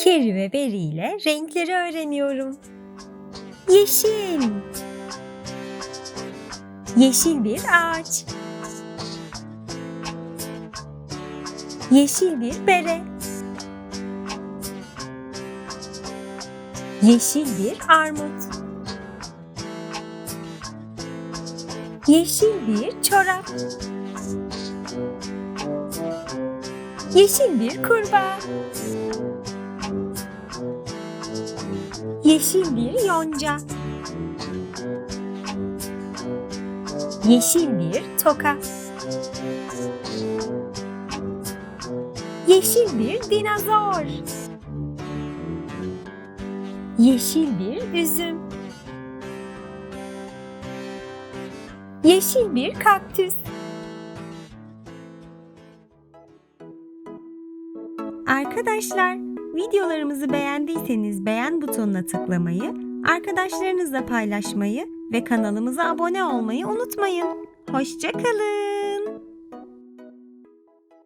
Keri ve Beri ile renkleri öğreniyorum. Yeşil. Yeşil bir ağaç. Yeşil bir bere. Yeşil bir armut. Yeşil bir çorap. Yeşil bir kurbağa. Yeşil bir yonca. Yeşil bir toka. Yeşil bir dinozor. Yeşil bir üzüm. Yeşil bir kaktüs. Arkadaşlar, videolarımızı beğendiyseniz beğen butonuna tıklamayı, arkadaşlarınızla paylaşmayı ve kanalımıza abone olmayı unutmayın. Hoşçakalın.